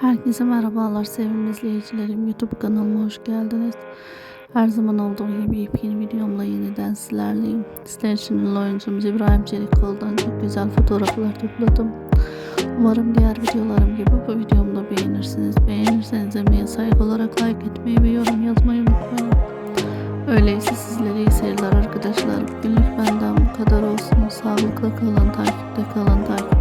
Herkese merhabalar sevimli izleyicilerim. YouTube kanalıma hoş geldiniz. Her zaman olduğu gibi yepyeni videomla yeniden sizlerleyim. Sizler için ünlü oyuncumuz İbrahim Çelikoğlu'dan çok güzel fotoğraflar topladım. Umarım diğer videolarım gibi bu videomu da beğenirsiniz. Beğenirseniz emeğe saygı olarak like etmeyi ve yorum yazmayı unutmayın. Öyleyse sizlere iyi seyirler arkadaşlar. Bugünlük benden bu kadar olsun. Sağlıkla kalın, takipte kalın.